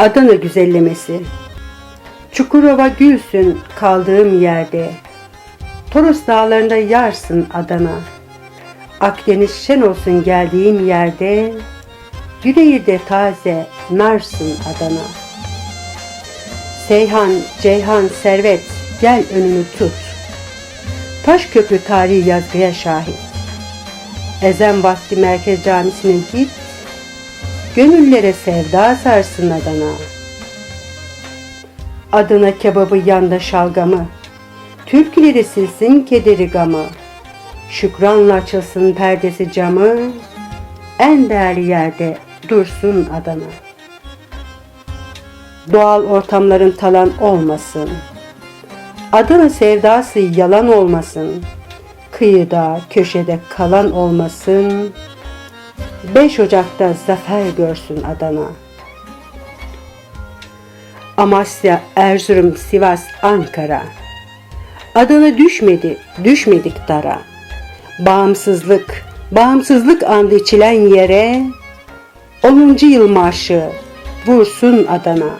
Adana güzellemesi. Çukurova gülsün kaldığım yerde. Toros dağlarında yarsın Adana. Akdeniz şen olsun geldiğim yerde. Yüreği de taze narsın Adana. Seyhan, Ceyhan, Servet gel önünü tut. Taş köprü tarihi yazgıya şahit. Ezen vakti merkez camisine git. Gönüllere sevda sarsın Adana. Adana kebabı yanda şalgamı. Türküleri silsin kederi gamı. Şükranla açılsın perdesi camı. En değerli yerde dursun Adana. Doğal ortamların talan olmasın. Adana sevdası yalan olmasın. Kıyıda, köşede kalan olmasın. 5 Ocak'ta zafer görsün Adana. Amasya, Erzurum, Sivas, Ankara. Adana düşmedi, düşmedik dara. Bağımsızlık, bağımsızlık andı içilen yere 10. yıl marşı vursun Adana.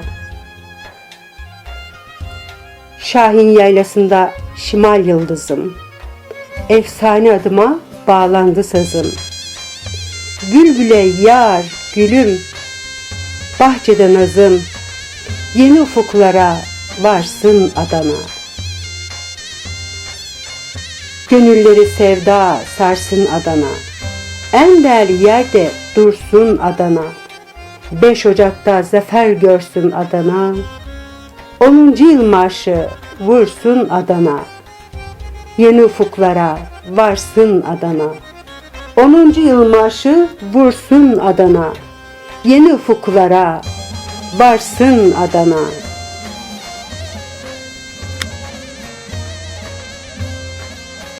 Şahin yaylasında şimal yıldızım. Efsane adıma bağlandı sazım. Bülbüle yar gülüm, bahçede nazım, yeni ufuklara varsın Adana. Gönülleri sevda sarsın Adana. En değerli yerde dursun Adana. 5 Ocak'ta zafer görsün Adana. 10. yıl marşı vursun Adana. Yeni ufuklara varsın Adana. 10. yıl marşı vursun Adana. Yeni ufuklara varsın Adana.